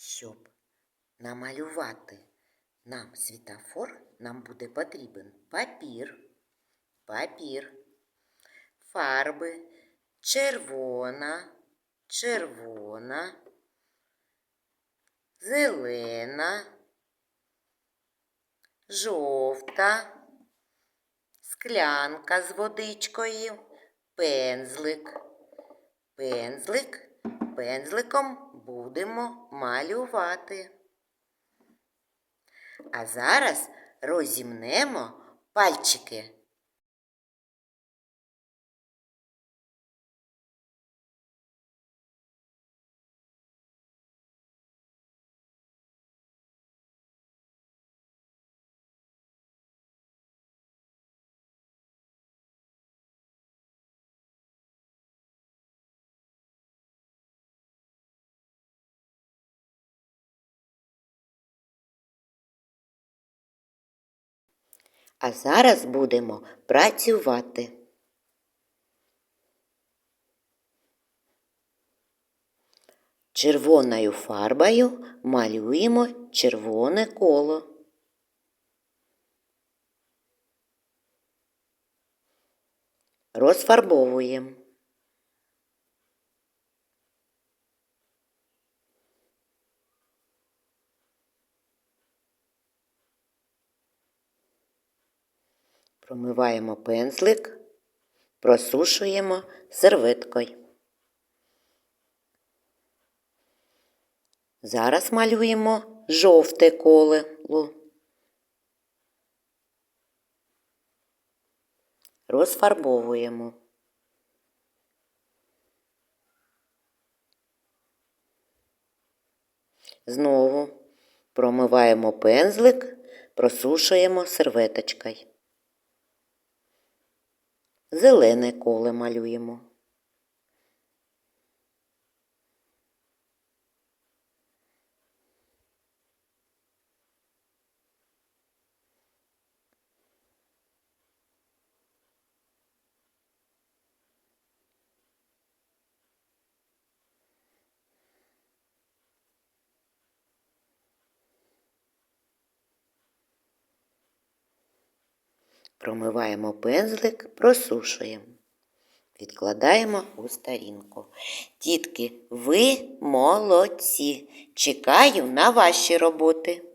Щоб намалювати нам світофор, нам буде потрібен папір, папір, фарби, червона, червона, зелена, жовта, склянка з водичкою, пензлик. Пензлик, пензликом будемо малювати. А зараз розімнемо пальчики. А зараз будемо працювати. Червоною фарбою малюємо червоне коло. Розфарбовуємо. Промиваємо пензлик, просушуємо серветкою. Зараз малюємо жовте коло. Розфарбовуємо. Знову промиваємо пензлик, просушуємо серветочкою. Зелене коле малюємо. Промиваємо пензлик, просушуємо. Відкладаємо у сторінку. Дітки, ви молодці. Чекаю на ваші роботи.